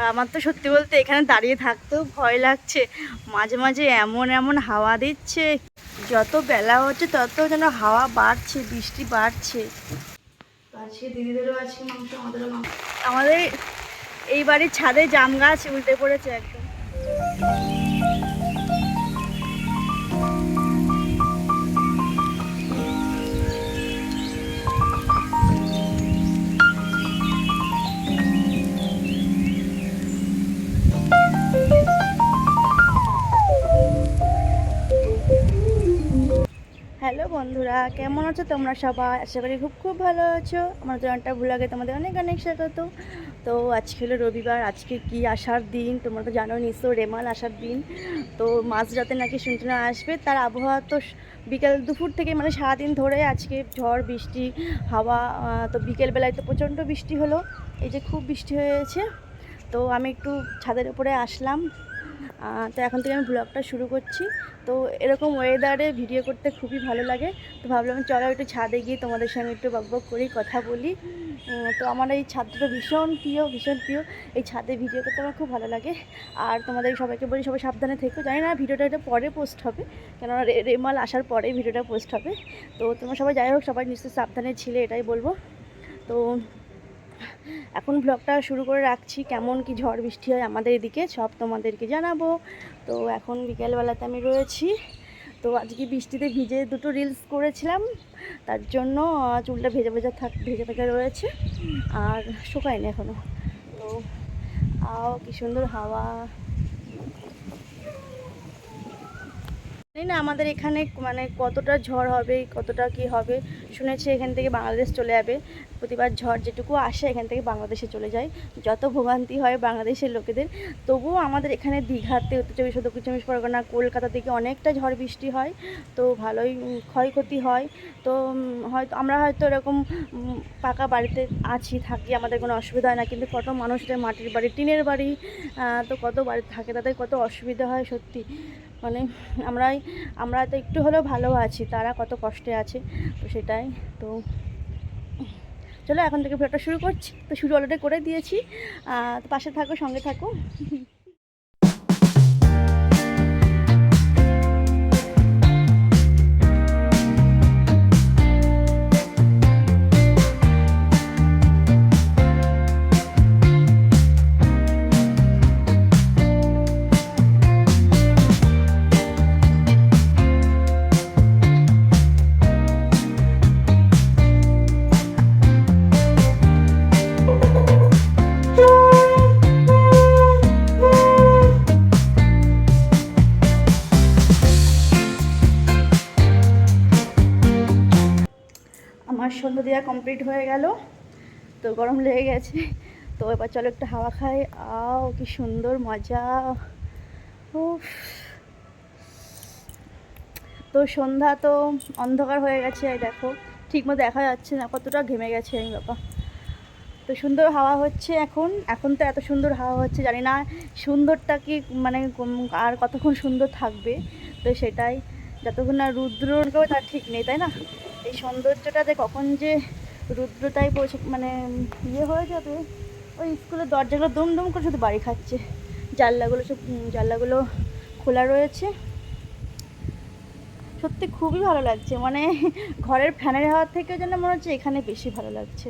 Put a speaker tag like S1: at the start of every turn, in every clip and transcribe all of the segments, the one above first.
S1: আর আমার তো সত্যি বলতে এখানে দাঁড়িয়ে থাকতেও ভয় লাগছে। মাঝে মাঝে এমন এমন হাওয়া দিচ্ছে যত বেলা হচ্ছে তত যেন হাওয়া বাড়ছে বৃষ্টি বাড়ছে। দিদিদেরও আমাদেরও আমাদের এই বাড়ির ছাদে জাম গাছ উল্টে পড়েছে একদম। কেমন আছো তোমরা সবাই? আশা করি খুব খুব ভালো আছো। আমার জনটা ভুলাগে তোমাদের অনেক অনেক স্বাগত। তো আজকে হলো রবিবার, আজকে কি আসার দিন? তোমরা তো জানো নিশ্চয় রেমাল আসার দিন। তো মাঝরাতে নাকি শুনতে না আসবে, তার আবহাওয়া তো বিকেল দুপুর থেকে মানে সারাদিন ধরে আজকে ঝড়, বৃষ্টি, হাওয়া তো বিকেলবেলায় তো প্রচণ্ড বৃষ্টি হলো। এই যে খুব বৃষ্টি হয়েছে। তো আমি একটু ছাদের উপরে আসলাম। তো এখন থেকে আমি ব্লগটা শুরু করছি। তো এরকম ওয়েদারে ভিডিও করতে খুবই ভালো লাগে। তো ভাবলাম চলো একটু ছাদে গিয়ে তোমাদের সঙ্গে একটু বকবক করি কথা বলি। তো আমার এই ছাদটা ভীষণ প্রিয় ভীষণ প্রিয়। এই ছাদে ভিডিও করতে আমার খুব ভালো লাগে। আর তোমাদের সবাইকে বলি, সবাই সাবধানে থেকো। জানি না ভিডিওটা এটা পরে পোস্ট হবে। কেননা রেমাল আসার পরে ভিডিওটা পোস্ট হবে। তো তোমরা সবাই যাই হোক, সবাই নিশ্চয়ই সাবধানে ছিলে, এটাই বলব। তো এখন ব্লগটা শুরু করে রাখছি। কেমন কি ঝড় বৃষ্টি হয় আমাদের এদিকে, সব তোমাদেরকে জানাব। তো এখন বিকেলবেলাতে আমি রয়েছি। তো আজকে বৃষ্টিতে ভিজে দুটো রিলস করেছিলাম। তার জন্য চুলটা ভেজা ভেজা থাক, ভেজা ভেজা রয়েছে। আর শুকায়নি এখনও তো, আও কি সুন্দর হাওয়া। না আমাদের এখানে মানে কতটা ঝড় হবে, কতটা কি হবে, শুনেছি এখান থেকে বাংলাদেশ চলে যাবে। প্রতিবার ঝড় যেটুকু আসে এখান থেকে বাংলাদেশে চলে যায়। যত ভোগান্তি হয় বাংলাদেশের লোকেদের, তবুও আমাদের এখানে দীঘাতে উত্তর চব্বিশ দক্ষিণ চব্বিশ পরগনা, কলকাতা থেকে অনেকটা ঝড় বৃষ্টি হয়, তো ভালোই ক্ষয়ক্ষতি হয়। তো হয়তো আমরা হয়তো এরকম পাকা বাড়িতে আছি, থাকি, আমাদের কোনো অসুবিধা হয় না, কিন্তু কত মানুষদের মাটির বাড়ি, টিনের বাড়ি তো কত বাড়ি থাকে, তাদের কত অসুবিধা হয় সত্যি। মানে আমরাই, আমরা তো একটু হলেও ভালো আছি, তারা কত কষ্টে আছে, তো সেটাই, তো চলো, এখন থেকে ভিডিওটা শুরু করছি। তো শুরু অলরেডি করে দিয়েছি। তো পাশে থাকো, সঙ্গে থাকো। আমার সন্ধ্যা দেওয়া কমপ্লিট হয়ে গেল। তো গরম লেগে গেছে। তো এবার চলো একটু হাওয়া খাই। আও, কি সুন্দর মজা। উফ। তো সন্ধ্যা তো অন্ধকার হয়ে গেছে, এই দেখো। ঠিকমতো দেখা যাচ্ছে না, কতটা ঘেমে গেছে আমি, বাবা। তো সুন্দর হাওয়া হচ্ছে এখন। এখন তো এত সুন্দর হাওয়া হচ্ছে, জানি না সুন্দরটা কি মানে আর কতক্ষণ সুন্দর থাকবে। তো সেটাই। যতক্ষণ না রুদ্র তার ঠিক নেই, তাই না? এই সৌন্দর্যটা যে কখন যে রুদ্রতায় পৌঁছে মানে ইয়ে হয়ে যাবে, ওই স্কুলের দরজাগুলো দম দম করে শুধু বাড়ি খাচ্ছে। জানলাগুলো সব জানলাগুলো খোলা রয়েছে। সত্যি খুবই ভালো লাগছে মানে ঘরের ফ্যানের হাওয়ার থেকে যেন মনে হচ্ছে এখানে বেশি ভালো লাগছে।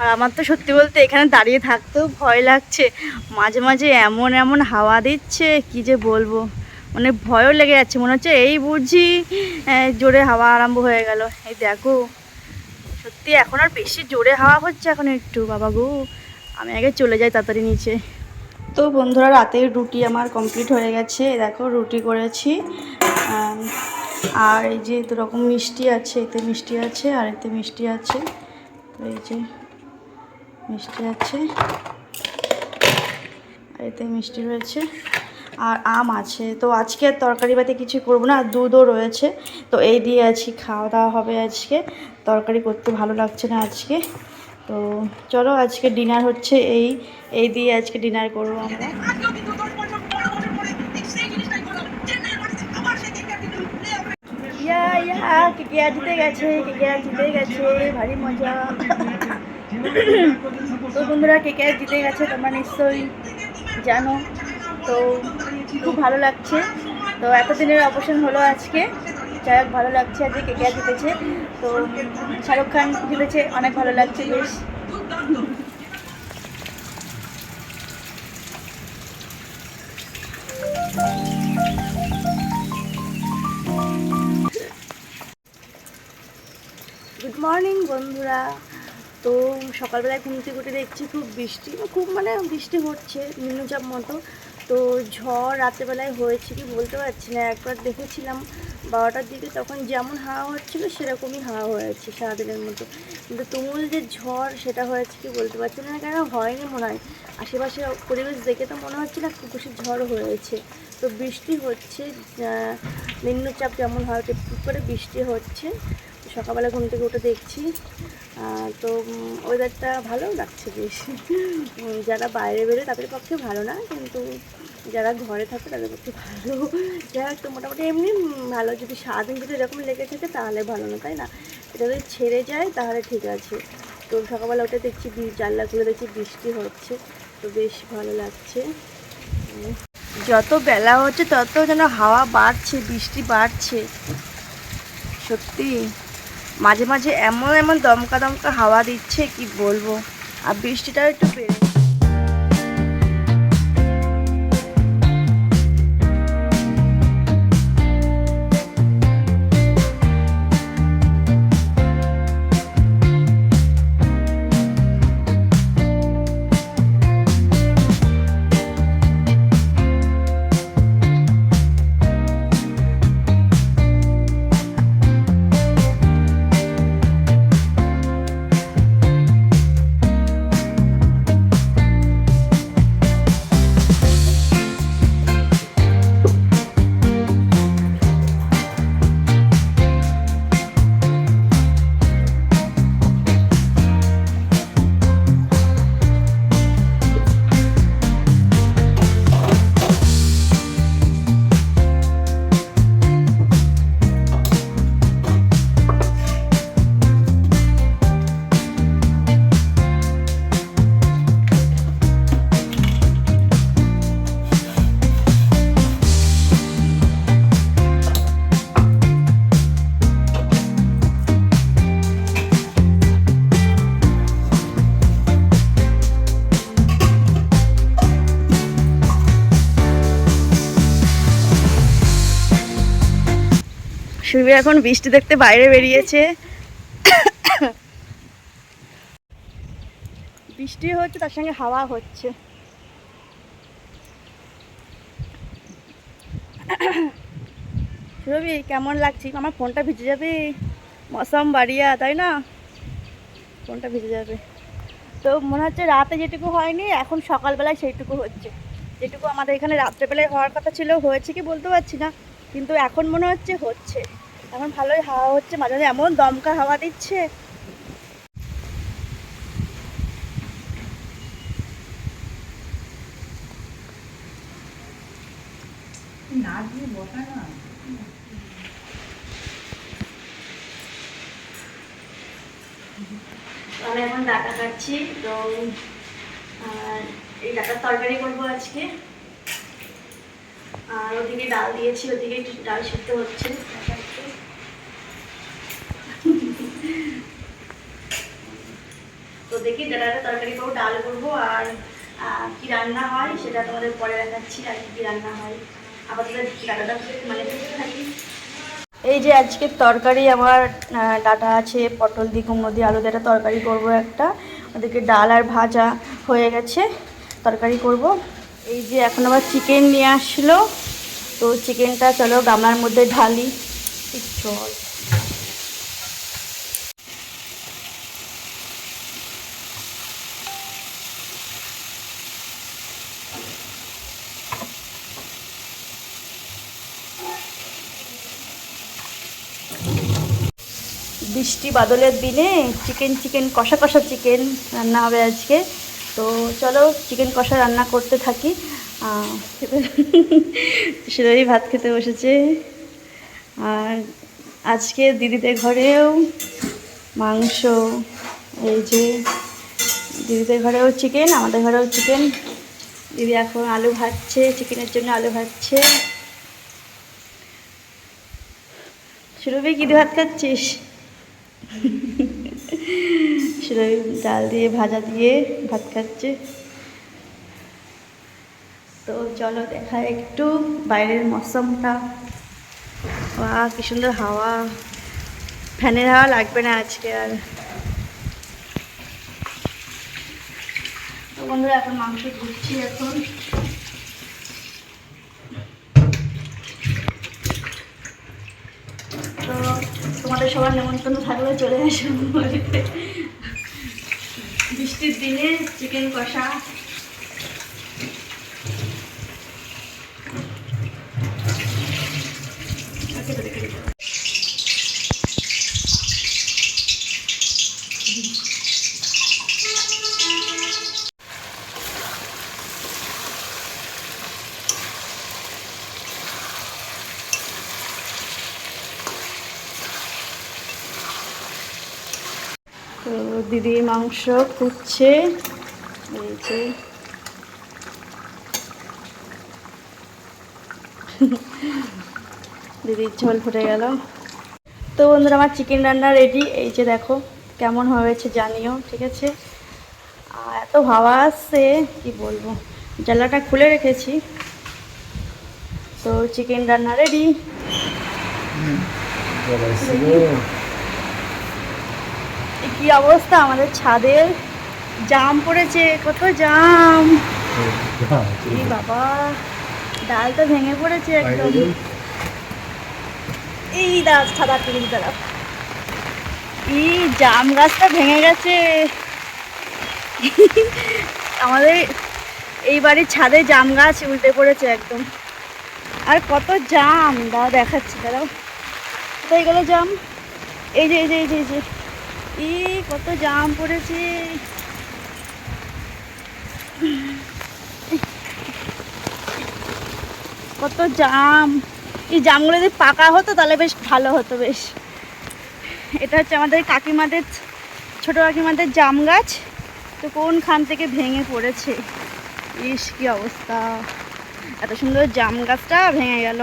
S1: আর আমার তো সত্যি বলতে এখানে দাঁড়িয়ে থাকতেও ভয় লাগছে, মাঝে মাঝে এমন এমন হাওয়া দিচ্ছে, কি যে বলব। মানে ভয়ও লেগে যাচ্ছে, মনে হচ্ছে এই বুঝি জোরে হাওয়া আরম্ভ হয়ে গেল। এই দেখো, সত্যি এখন আর বেশি জোরে হাওয়া হচ্ছে এখন একটু, বাবা গো। আমি আগে চলে যাই তাড়াতাড়ি নিচে। তো বন্ধুরা, রাতের রুটি আমার কমপ্লিট হয়ে গেছে। দেখো, রুটি করেছি। আর এই যে দু রকম মিষ্টি আছে, এতে মিষ্টি আছে, আর এতে মিষ্টি আছে। তো এই যে মিষ্টি আছে, আর এতে মিষ্টি রয়েছে। আর আম আছে। তো আজকে আর তরকারি বাতি কিছু করব না, আর দুধও রয়েছে। তো এই দিয়ে আছি খাওয়া দাওয়া হবে আজকে। তরকারি করতে ভালো লাগছে না আজকে। তো চলো আজকে ডিনার হচ্ছে এই এই দিয়ে আজকে ডিনার করব আমরা। কেকেয়া জিতে গেছে কেকেয়া জিতে গেছে, ভারী মজা। তো বন্ধুরা কে কে জিতে গেছে, তোমরা নিশ্চয়ই জানো। তো খুব ভালো লাগছে। তো এতদিনের অপারেশন হলো আজকে। যাই হোক, ভালো লাগছে আজকে কে কে জিতেছে। তো শাহরুখ খান জিতেছে, অনেক ভালো লাগছে, বেশ। গুড মর্নিং বন্ধুরা। তো সকালবেলায় ঘুম থেকে দেখছি খুব বৃষ্টি, খুব মানে বৃষ্টি হচ্ছে, নিম্নচাপ মতো। তো ঝড় রাত্রেবেলায় হয়েছে কি বলতে পারছি না। একবার দেখেছিলাম বারোটার দিকে তখন যেমন হাওয়া হচ্ছিল সেরকমই হাওয়া হয়েছে সারাদিনের মতো। কিন্তু তুমুল যে ঝড় সেটা হয়েছে কি বলতে পারছি না, কেন হয়নি মনে হয়। আশেপাশে পরিবেশ দেখে তো মনে হচ্ছে না বেশি ঝড় হয়েছে। তো বৃষ্টি হচ্ছে নিম্নচাপ যেমন হয় টিপ করে বৃষ্টি হচ্ছে। সকালবেলা ঘুম থেকে উঠে দেখছি তো ওয়েদারটা ভালো লাগছে বেশ। যারা বাইরে বেরোয় তাদের পক্ষে ভালো না, কিন্তু যারা ঘরে থাকে তাদের পক্ষে ভালো। যারা একটু মোটামুটি এমনি ভালো। যদি সারাদিন যদি এরকম লেগে থাকে তাহলে ভালো না, তাই না? এটা যদি ছেড়ে যায় তাহলে ঠিক আছে। তো সকালবেলা ওটা দেখছি বি- জানলা খুলে দেখছি বৃষ্টি হচ্ছে, তো বেশ ভালো লাগছে। যত বেলা হচ্ছে তত যেন হাওয়া বাড়ছে, বৃষ্টি বাড়ছে। সত্যি। মাঝে মাঝে এমন এমন দমকা দমকা হাওয়া দিচ্ছে কি বলব? আর বৃষ্টিটাও একটু বেড়ে সুবি এখন বৃষ্টি দেখতে বাইরে বেরিয়েছে। বৃষ্টি হচ্ছে, তার সঙ্গে হাওয়া হচ্ছে। সুরভি কেমন লাগছে? আমার ফোনটা ভিজে যাবে। মৌসম বাড়িয়া, তাই না? ফোনটা ভিজে যাবে। তো মনে হচ্ছে রাতে যেটুকু হয়নি, এখন সকালবেলায় সেইটুকু হচ্ছে। যেটুকু আমাদের এখানে রাত্রেবেলায় হওয়ার কথা ছিল, হয়েছে কি বলতে পারছি না। কিন্তু এখন মনে হচ্ছে হচ্ছে। এখন ভালোই হাওয়া হচ্ছে মাঝে মাঝে এমন দমকা হাওয়া দিচ্ছে। আমি এখন ডাটা কাটছি তো আর এই ডাটার তরকারি করব আজকে। আর ওদিকে ডাল দিয়েছি ওদিকে ডাল সিদ্ধ হচ্ছে। দেখা ডাটাটা তরকারি করব, ডাল করব আর কি রান্না হয় সেটা তোমাদের পরে দেখাচ্ছি আর কি রান্না হয়। আপাতত ডাটাটা মানে থাকি। এই যে আজকে তরকারি আমার ডাটা আছে, পটল দিয়ে, কুমড়ো দিয়ে, আলু দিয়ে তরকারি করব একটা। ওদেরকে ডাল আর ভাজা হয়ে গেছে, তরকারি করব। এই যে এখন আবার চিকেন নিয়ে আসলো, তো চিকেনটা চলো গামলার মধ্যে ঢালি। চল। বৃষ্টি বাদলের দিনে চিকেন চিকেন কষা কষা চিকেন রান্না হবে আজকে। তো চলো চিকেন কষা রান্না করতে থাকি। সেটাই ভাত খেতে বসেছে। আর আজকে দিদিদের ঘরেও মাংস, এই যে দিদিদের ঘরেও চিকেন, আমাদের ঘরেও চিকেন। দিদি এখন আলু ভাজছে, চিকেনের জন্য আলু ভাজছে। সুরভি, কি ভাত খাচ্ছিস? ডাল দিয়ে ভাজা দিয়ে ভাত খাচ্ছে। তো চলো দেখা একটু বাইরের মৌসুমটা। বা কি সুন্দর হাওয়া। ফ্যানের হাওয়া লাগবে না আজকে আর। তো বন্ধুরা, এখন মাংস ধুচ্ছি এখন তো তোমাদের সবার নেমন্তন্ন থাকলে চলে আসুন। বৃষ্টির দিনে চিকেন কষা দিদি মাংস কুচ্ছে এই যে। দিদির ঝোল ফুটে গেল। তো বন্ধুরা, আমার চিকেন রান্না রেডি এই যে দেখো, কেমন হয়েছে জানিও, ঠিক আছে? আর এত হাওয়া আসছে, কি বলব? জ্বালাটা খুলে রেখেছি। তো চিকেন রান্না রেডি কি অবস্থা? আমাদের ছাদের জাম পড়েছে কত জাম। বাবা ডাল তো ভেঙে পড়েছে একদম। এই দাঁড়া ছাদা তুলি দাঁড়া। এই জাম গাছটা ভেঙে গেছে। আমাদের এই বাড়ির ছাদে জাম গাছ উল্টে পড়েছে একদম। আর কত জাম দাঁড়া দেখাচ্ছি দাঁড়াও। কোথায় গেল জাম? এই যে এই যে এই যে এই যে। কত জাম পড়েছে। কত জাম। এই জামগুলো যদি পাকা হতো, তাহলে বেশ ভালো হতো, বেশ। এটা হচ্ছে আমাদের কাকিমাদের ছোট কাকিমাদের জাম গাছ। তো কোনখান থেকে ভেঙে পড়েছে? ইস, কি অবস্থা। এত সুন্দর জাম গাছটা ভেঙে গেল।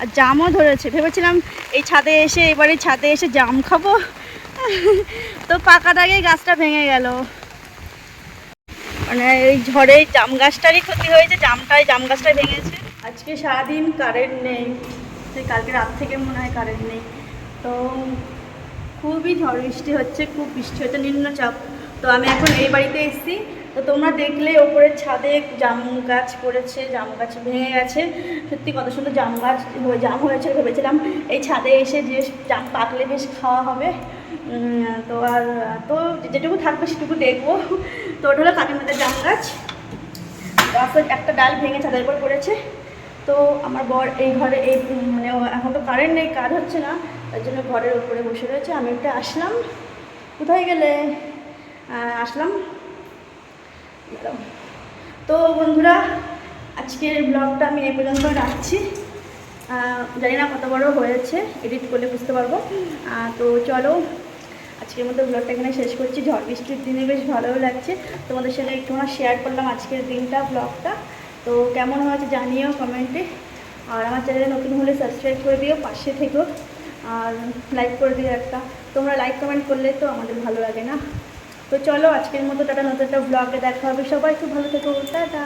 S1: আর জামও ধরেছে। ভেবেছিলাম এই ছাদে এসে, এবারে ছাদে এসে জাম খাব। তো আগেই গাছটা ভেঙে গেল। মানে এই ঝড়ে জাম গাছটারই ক্ষতি হয়েছে, জামটাই, জাম গাছটাই ভেঙেছে। আজকে সারাদিন কারেন্ট নেই সেই কালকে রাত থেকে মনে হয় কারেন্ট নেই। তো খুবই ঝড় বৃষ্টি হচ্ছে, খুব বৃষ্টি হচ্ছে, নিম্নচাপ। তো আমি এখন এই বাড়িতে এসেছি। তো তোমরা দেখলে ওপরের ছাদে জাম গাছ পড়েছে, জাম গাছ ভেঙে গেছে। সত্যি কত সুন্দর জাম গাছ, জাম হয়েছে ভেবেছিলাম। এই ছাদে এসে যে জাম পাকলে বেশ খাওয়া হবে। তো আর, তো যেটুকু থাকবে সেটুকু দেখব। তো ওটা হলো কাকিমাদের জাম গাছ। একটা ডাল ভেঙে ছাদের উপর পড়েছে। তো আমার বর এই ঘরে, এই মানে এখন তো কারেন্ট নেই, কাজ হচ্ছে না। তার জন্য ঘরের উপরে বসে রয়েছে। আমি একটা আসলাম। কোথায় গেলে? আসলাম। তো বন্ধুরা, আজকের ব্লগটা আমি এই পর্যন্ত রাখছি। জানি না কত বড় হয়েছে এডিট করলে বুঝতে পারব। তো চলো, আজকের মতো ব্লগটা এখানে শেষ করছি। ঝড় বৃষ্টির দিনে বেশ ভালোও লাগছে। তোমাদের সঙ্গে একটু শেয়ার করলাম আজকের দিনটা ব্লগটা তো কেমন হয়েছে জানিও কমেন্টে আর আমার চ্যানেলে নতুন হলে সাবস্ক্রাইব করে দিও, পাশে থেকো। আর লাইক করে দিও একটা। তোমরা লাইক কমেন্ট করলে তো আমাদের ভালো লাগে না। তো চলো, আজকের মতো টাটা নতুন একটা ব্লগে দেখা হবে। সবাই খুব ভালো থেকো। টাটা।